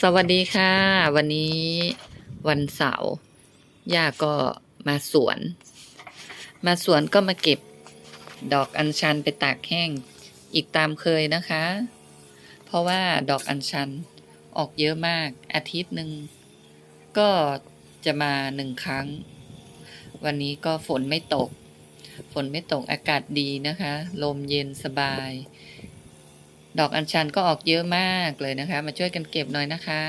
สวัสดีค่ะ วันนี้วันเสาร์ย่าก็มาสวน มาสวนก็มาเก็บดอกอัญชันไปตากแห้งอีกตามเคยนะคะ เพราะว่าดอกอัญชันออกเยอะมากอาทิตย์หนึ่งก็จะมาหนึ่งครั้ง วันนี้ก็ฝนไม่ตก ฝนไม่ตกอากาศดีนะคะ ลมเย็นสบาย ดอกอัญชันก็ออกเยอะมากเลยนะคะ มาช่วยกันเก็บหน่อยนะคะ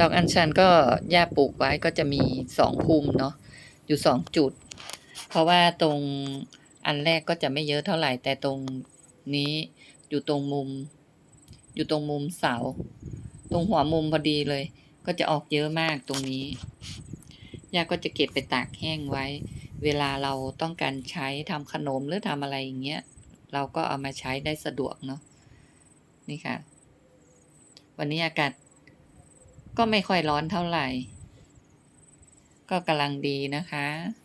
ดอกอัญชันก็ย่าปลูกไว้ก็จะมีสองภูมิเนาะ อยู่สองจุด เพราะว่าตรงอันแรกก็จะไม่เยอะเท่าไหร่ แต่ตรงนี้อยู่ตรงมุม อยู่ตรงมุมเสา ตรงหัวมุมพอดีเลย ก็จะออกเยอะมากตรงนี้ย่าก็จะเก็บไปตากแห้งไว้ เวลาเราต้องการใช้ทำขนมหรือทำอะไรอย่างเงี้ย เราก็เอามาใช้ได้สะดวกเนาะ นี่ค่ะ วันนี้อากาศก็ไม่ค่อยร้อนเท่าไหร่ ก็กำลังดีนะคะ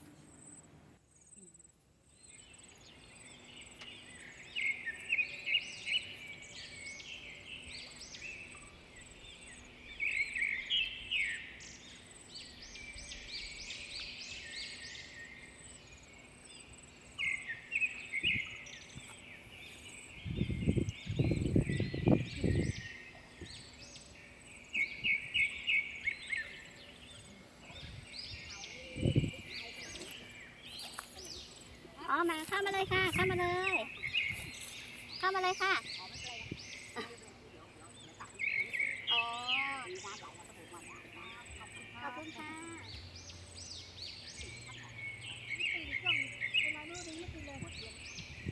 อ๋อมาเข้ามาเลยค่ะ เข้ามาเลย เข้ามาเลยค่ะอ๋อขอบคุณค่ะ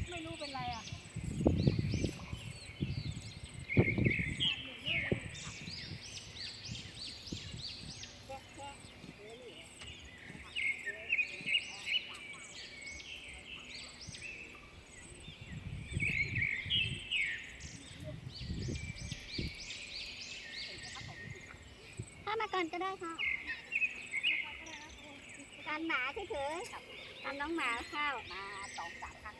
ไม่รู้เป็นไรอะ เข้า มาก่อนก็ได้ค่ะการหมาเฉยๆการน้องหมาข้าวมาสองสามครั้ง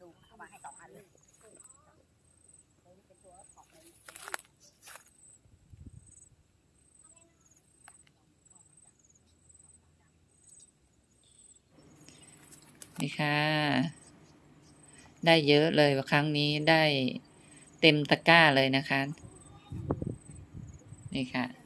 ดูเข้ามาให้สองอันเลยเป็นตัวของเลยนี่ค่ะ ได้เยอะเลยครั้งนี้ได้เต็มตะกร้าเลยนะคะ นี่ค่ะ